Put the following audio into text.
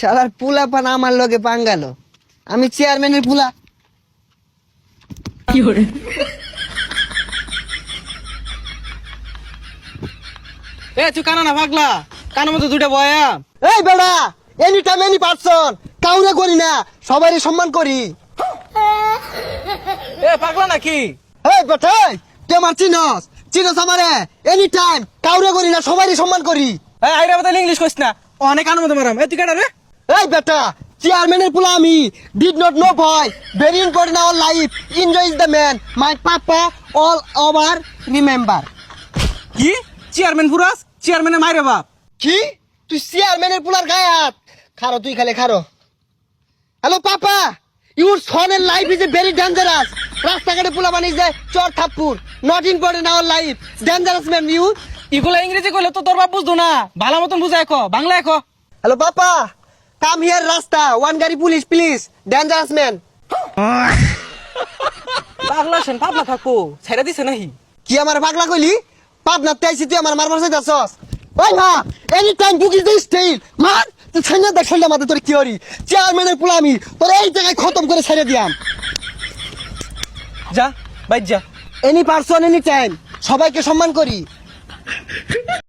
শালার পুলা পান আমার লগে পাঙ্গালো আমি চেয়ারম্যানের পুলা। এ তুই কানা না পাগলা। কানের মধ্যে দুইটা বয়া এই বেড়া এনি টাইম এনি পারসন কাউরে করি না সবারই সম্মান করি। এ পাগলা নাকি? এই বেটাই কে আমার চিনস? চিনস আমারে এনি টাইম কাউরে করি না সবারই সম্মান করি। এই আইরা বদলে ইংলিশ কইস না। অনেক মধ্যে মারাম। এ তুই কেডা রে? এই বেটা চেয়ারম্যানের পুলা আমি। Did not know boy very important our life enjoy is the man my papa all over remember কি? চেয়ারম্যান পুরাস চেয়ারম্যানের মাইরে বাপ? কি? তুই চেয়ারম্যানের পুলার গায়ে হাত। খারো তুই খালে খারো। হ্যালো পাপা ইউর সনের life is a very dangerous রাস্তাঘাটে পুলা বানিয়ে যায় চর থাপ্পুর। Not important our life dangerous man you ইগুলা ইংরেজি কইলে তো তোর বাপ বুঝতো না। ভালো মতন বুঝাই কো বাংলা কো। হ্যালো পাপা কাম হিয়ার রাস্তা ওয়ান গাড়ি পুলিশ প্লিজ ডেঞ্জারাস ম্যান পাগলা সেন পাগলা থাকব ছেড়ে দিছে নাহি। কি আমার পাগলা কইলি? পাবনাতে আইছি তুই আমার মারবার চাইতাছস। ওই মা any time booking this style মার তুই ছেড়ে দেখ ছেড়ে মাথা তোর কি হরি। চেয়ারম্যানের পুলা আমি তোর এই জায়গায় খতম করে ছেড়ে দিয়াম। যা বাইর যা। এনি পারসন এনি টাইম সবাইকে সম্মান করি।